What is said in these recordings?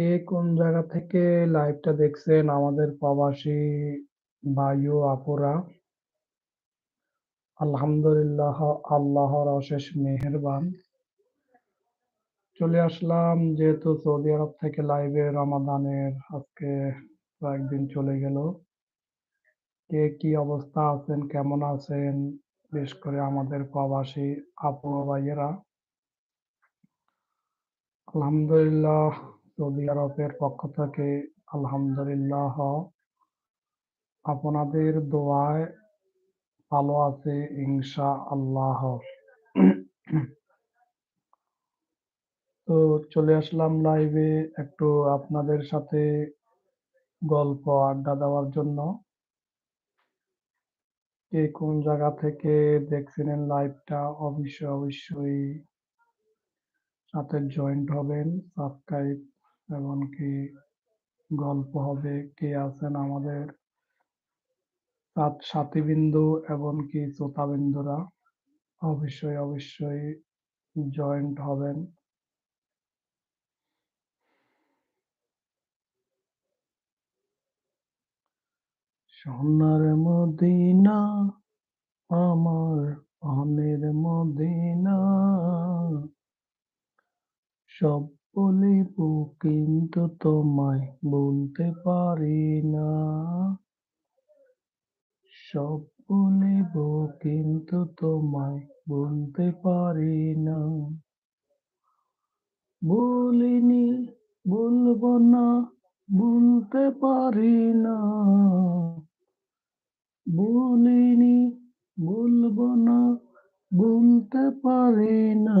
কে কোন জায়গা থেকে লাইভটা দেখছেন? আমাদের প্রবাসী ভাই আপুরা। আলহামদুলিল্লাহ, আল্লাহর অশেষ মেহেরবান। চলে আসলাম, যেহেতু সৌদি আরব থেকে লাইভে রমাদানের আজকে কয়েকদিন চলে গেল। কে কি অবস্থা আছেন, কেমন আছেন? বিশেষ করে আমাদের প্রবাসী আপু ভাইয়েরা। আলহামদুলিল্লাহ সৌদি আরবের পক্ষ থেকে আলহামদুলিল্লাহ আপনাদের দোয়ায় ভালো আছে ইনশা আল্লাহ তো চলে আসলাম লাইভে একটু আপনাদের সাথে গল্প আড্ডা দেওয়ার জন্য। কে কোন জায়গা থেকে দেখছিলেন লাইভটা অবশ্যই অবশ্যই সাথে জয়েন্ট হবেন সাবস্ক্রাইব এমনকি গল্প হবে কে আছেন আমাদের সাথীবিন্দু এমনকি শ্রোতাবিন্দুরা অবশ্যই অবশ্যই জয়েন্ট হবেন। সোনার মদিনা, আমার অনের মদিনা, সব বলিব কিন্তু তোমায় বলতে পারি না। সব বলিব কিন্তু তোমায় বলতে পারি না। বলিনি, বলব না, বলতে পারি না। বলিনি, বলব না, বলতে পারি না।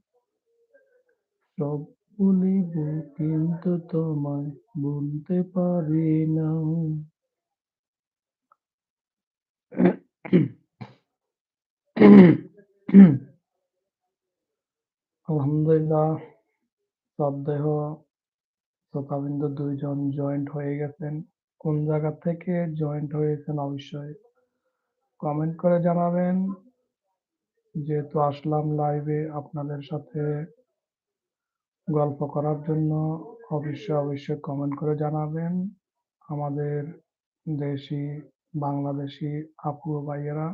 সব বলিব কিন্তু তোমায় বলতে পারি না আলহামদুলিল্লাহ সবদেহ শ্রোতাবৃন্দ দুইজন জয়েন্ট হয়ে গেছেন। কোন জায়গা থেকে জয়েন্ট হয়েছেন অবশ্যই কমেন্ট করে জানাবেন। যেহেতু আসলাম লাইভে আপনাদের সাথে গল্প করার জন্য অবশ্যই অবশ্যই কমেন্ট করে জানাবেন। আমাদের দেশি, বাংলাদেশি আপু ভাইয়েরা,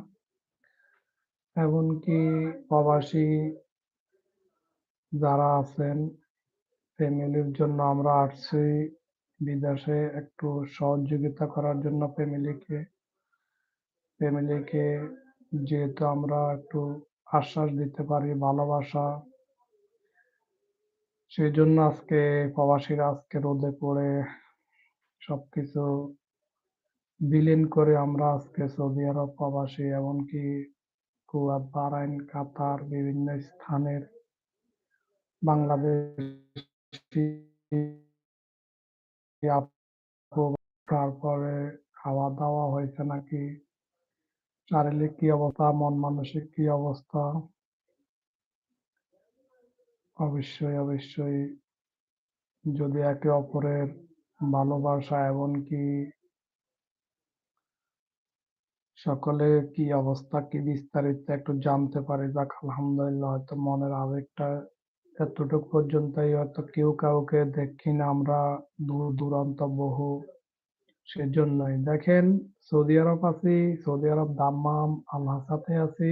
এমনকি প্রবাসী যারা আছেন, ফ্যামিলির জন্য আমরা আসছি বিদেশে একটু সহযোগিতা করার জন্য ফ্যামিলিকে। ফ্যামিলিকে যেহেতু আমরা একটু আশ্বাস দিতে পারি, ভালোবাসা সেই জন্য আজকে প্রবাসীরা আজকে রোদে পড়ে সবকিছু বিলীন করে আমরা আজকে সৌদি আরব প্রবাসী, এমনকি কুয়াত বারাইন কাতার, বিভিন্ন স্থানের বাংলাদেশ তারপরে খাওয়া দাওয়া হয়েছে নাকি? শারীরিক কি অবস্থা? মন মানসিক কি অবস্থা? অবশ্যই অবশ্যই। যদি একে অপরের ভালোবাসা এমনকি সকলে কি অবস্থা, কি বিস্তারিত একটু জানতে পারি। যাক, আলহামদুলিল্লাহ, হয়তো মনের আবেগটা এতটুক পর্যন্তই হয়তো কেউ কাউকে দেখি না, আমরা দূর দূরান্ত বহু, সেজন্যই। দেখেন, সৌদি আরব আছি, সৌদি আরব দাম্মাম আল্লাহ সাথে আছি।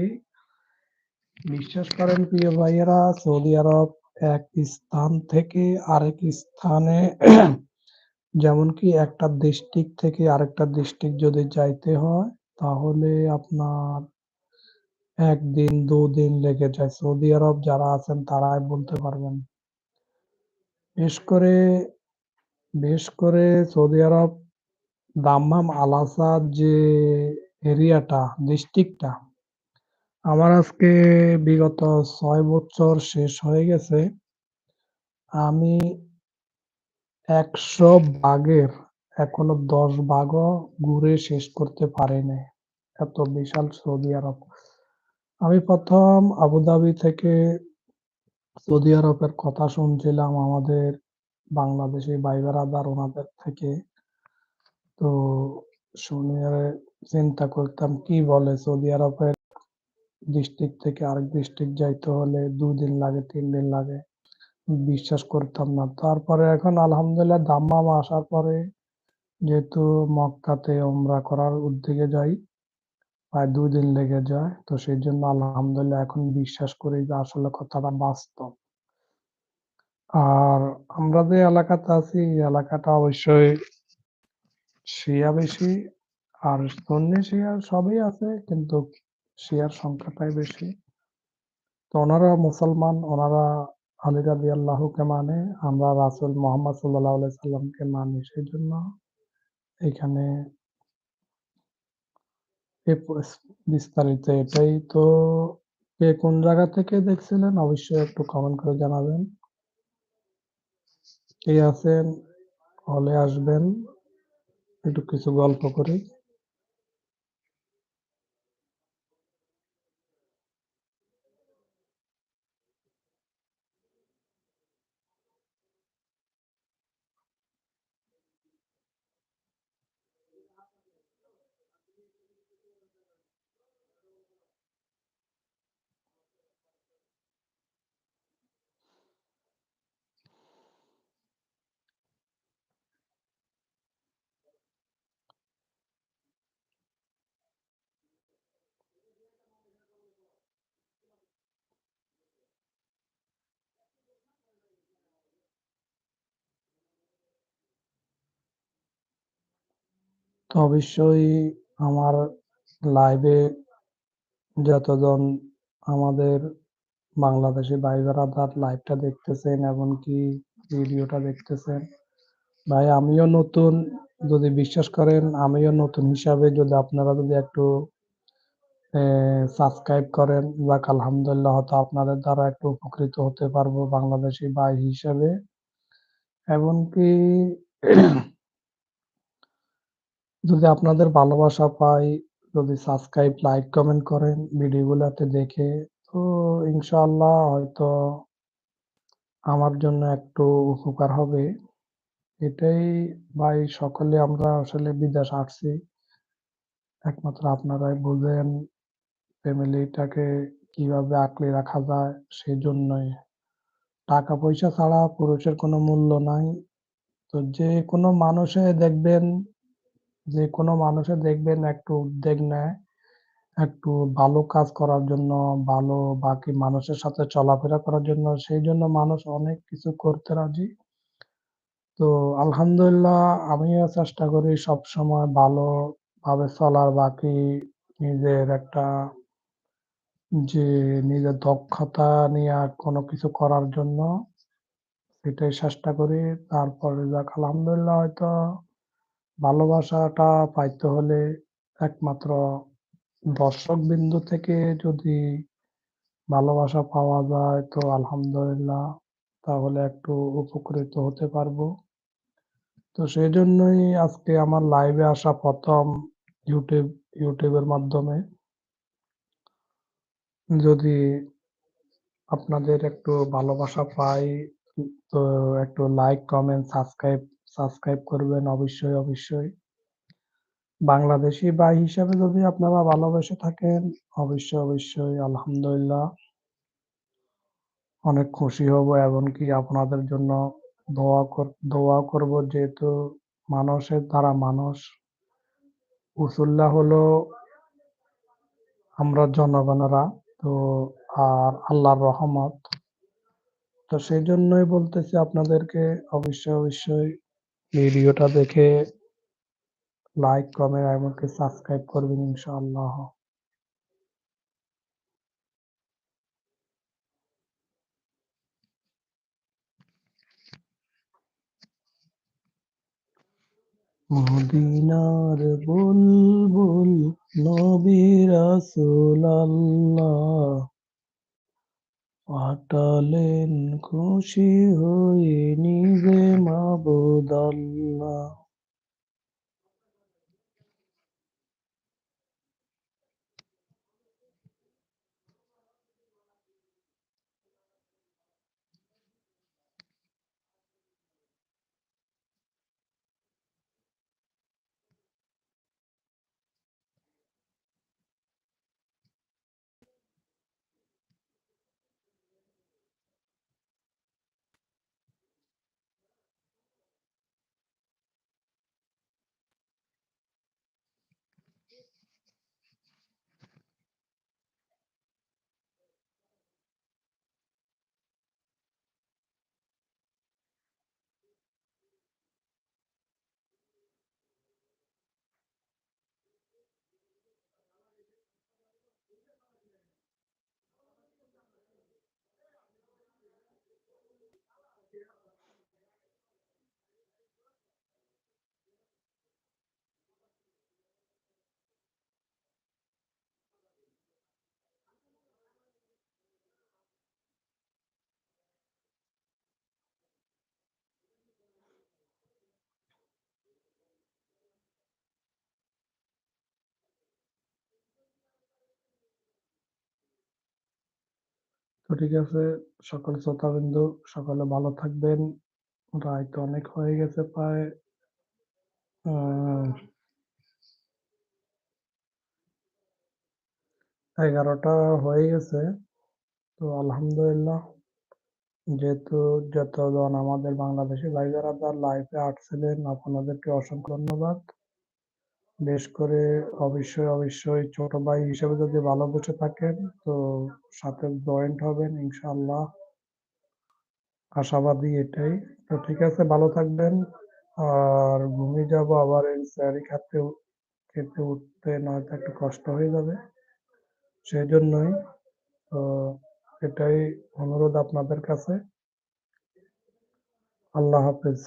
বিশ্বাস করেন, প্রিয় ভাইয়েরা, সৌদি আরব এক স্থান থেকে আরেক স্থানে যেমন কি একটা ডিস্ট্রিক্ট থেকে আরেকটা ডিস্ট্রিক্ট যদি যাইতে হয়, তাহলে আপনার একদিন, দুদিন লেগে যায়। সৌদি আরব যারা আছেন, তারাই বলতে পারবেন। বেশ করে বিশেষ করে সৌদি আরব দাম্মাম আলাসাদ যে এরিয়াটা ডিস্ট্রিক্টটা আমার আজকে বিগত ছয় বছর শেষ হয়ে গেছে। আমি একশো বাঘের, এখনও দশ ভাগও ঘুরে শেষ করতে পারিনি এত বিশাল সৌদি আরব। আমি প্রথম আবুধাবি থেকে সৌদি আরবের কথা শুনছিলাম আমাদের বাংলাদেশি ভাই বেড়াদার ওনাদের থেকে। তো শুনে চিন্তা করতাম, কি বলে সৌদি আরবের ডিস্ট্রিক্ট থেকে আরেক ডিস্ট্রিক্ট যাইতে হলে দুদিন লাগে তিন দিন লাগে। বিশ্বাস করতাম না। তারপরে এখন আলহামদুলিল্লাহ দাম্মাম আসার পরে যেহেতু মক্কাতে ওমরা করার উদ্যোগে যাই, প্রায় দিন লেগে যায়। তো সেই জন্য আলহামদুলিল্লাহ এখন বিশ্বাস করি যে আসলে কথাটা বাস্তব। আর আমরা যে এলাকাতে আছি এলাকাটা অবশ্যই শিয়া বেশি, আর সুন্নি শিয়া সবই আছে। কিন্তু শিয়ার সংখ্যাটাই বেশি। তো ওনারা মুসলমান, ওনারা আলী রাজি আল্লাহকে মানে আমরা রাসুল মোহাম্মদ সাল্লাহ সাল্লামকে মানি সেই জন্য এখানে বিস্তারিত এটাই। তো কে কোন জায়গা থেকে দেখছিলেন অবশ্যই একটু কমেন্ট করে জানাবেন। কে আছেন, হলে আসবেন। একটু কিছু গল্প করি। তো অবশ্যই আমার লাইভে যতজন আমাদের বাংলাদেশি ভাই বেড়াদার লাইভটা দেখতেছেন এমনকি ভিডিওটা দেখতেছেন, ভাই আমিও নতুন যদি বিশ্বাস করেন আমিও নতুন হিসাবে যদি আপনারা যদি একটু সাবস্ক্রাইব করেন, যাক আলহামদুলিল্লাহ হয়তো আপনাদের দ্বারা একটু উপকৃত হতে পারব বাংলাদেশি ভাই হিসাবে। এমনকি যদি আপনাদের ভালোবাসা পাই, যদি সাবস্ক্রাইব লাইক কমেন্ট করেন ভিডিওগুলোতে দেখে, তো ইনশাআল্লাহ হয়তো আমার জন্য একটু উপকার হবে। এটাই ভাই, সকলে আমরা আসলে বিদেশ আসছি। একমাত্র আপনারাই বুঝেন ফ্যামিলিটাকে কীভাবে আঁকড়ে রাখা যায় সেই জন্যই টাকা পয়সা ছাড়া পুরুষের কোনো মূল্য নাই। তো যে কোনো মানুষে দেখবেন যে কোনো মানুষে দেখবেন একটু উদ্যোগ নেয়, একটু ভালো কাজ করার জন্য, ভালো বাকি মানুষের সাথে চলাফেরা করার জন্য, সেই জন্য মানুষ অনেক কিছু করতে রাজি। তো আলহামদুলিল্লাহ আমিও চেষ্টা করি সবসময় ভালোভাবে চলার, বাকি নিজের একটা যে নিজের দক্ষতা নিয়ে কোনো কিছু করার জন্য, সেটাই চেষ্টা করি। তারপরে যাক, আলহামদুলিল্লাহ হয়তো ভালোবাসাটা পাইতে হলে একমাত্র দর্শক বিন্দু থেকে যদি ভালোবাসা পাওয়া যায়, তো আলহামদুলিল্লাহ তাহলে একটু উপকৃত হতে পারব। তো সেই জন্যই আজকে আমার লাইভে আসা প্রথম ইউটিউব ইউটিউবের মাধ্যমে। যদি আপনাদের একটু ভালোবাসা পাই, তো একটু লাইক কমেন্ট সাবস্ক্রাইব সাবস্ক্রাইব করবেন অবশ্যই অবশ্যই। বাংলাদেশি ভাই হিসাবে যদি আপনারা ভালোবেসে থাকেন, অবশ্যই অবশ্যই, আলহামদুলিল্লাহ। অনেক খুশি হব, এমনকি আপনাদের জন্য দোয়া দোয়া করব যেহেতু মানুষের দ্বারা মানুষ। উসুল্লাহ হলো আমরা জনগণেরা, তো আর আল্লাহর রহমত। তো সেই জন্যই বলতেছি আপনাদেরকে, অবশ্যই অবশ্যই ভিডিওটা দেখে লাইক কমেন্ট এমনকি সাবস্ক্রাইব করবেন ইনশাআল্লাহ। মদিনার বুলবুল নবী রাসূল আল্লাহ পাঠালেন খুশি হয়ে নিজে মাবুদ ঠিক আছে। সকল শ্রোতাবিন্দু, সকলে ভালো থাকবেন। রায় তো অনেক হয়ে গেছে প্রায়। এগারোটা হয়ে গেছে। তো আলহামদুলিল্লাহ, যেহেতু যতজন আমাদের বাংলাদেশি ভাই যারা লাইফে আসছিলেন, আপনাদেরকে অসংখ্য ধন্যবাদ। বেশ করে অবশ্যই অবশ্যই ছোট ভাই হিসেবে যদি ভালো বসে থাকেন, তো সাথে জয়েন্ট হবেন ইনশাআল্লাহ। আশাবাদী এটাই। তো ঠিক আছে, ভালো থাকবেন। আর ঘুমিয়ে যাব আবার স্যারি খেতে খেতে উঠতে নয়তো একটু কষ্ট হয়ে যাবে। সেই জন্যই তো এটাই অনুরোধ আপনাদের কাছে। আল্লাহ হাফেজ।